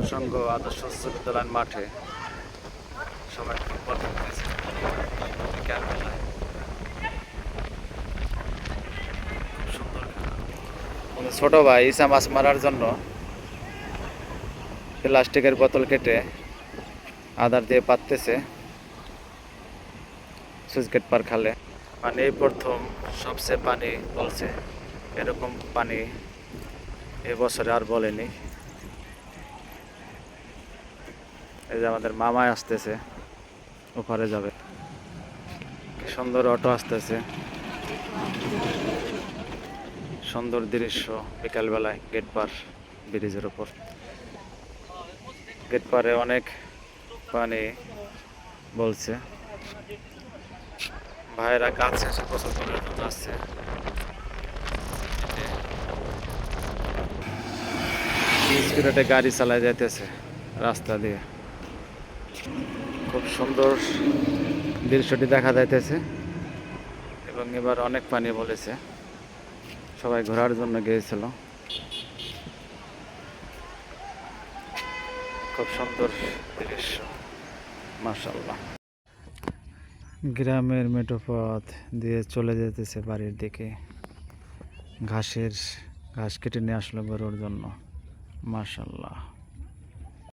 প্রসঙ্গ আদর্শ উচ্চ বিদ্যালয়ের মাঠে সবাই ফুটবল খেলতেছে। আমাদের ছোট ভাই ইসা মাছ মারার জন্য প্লাস্টিকের বোতল কেটে আদার দিয়ে পাততেছে সুইচ গেট পার খালে। মানে এই প্রথম সবচেয়ে পানি বলছে। এরকম পানি এবছরে আর বলেনি। এই যে আমাদের মামাই আসতেছে। ওপারে যাবে। সুন্দর অটো আসতেছে। সুন্দর দৃশ্য বিকালবেলায় গেট পার ব্রিজের ওপর গেট পারে অনেক পানি বলছে। ভাইয়েরা করার জন্য আসছে। স্পিডে গাড়ি চালায় যাইতেছে রাস্তা দিয়ে। খুব সুন্দর দৃশ্যটি দেখা যাইতেছে এবং এবার অনেক পানি বলেছে। সবাই ঘোরার জন্য গিয়েছিল। খুব সুন্দর দৃশ্য মার্শাল্লাহ গ্রামের মেঠো পথ দিয়ে চলে যেতেছে বাড়ির দিকে। ঘাসের, ঘাস কেটে নিয়ে আসলো গরুর জন্য মার্শাল্লাহ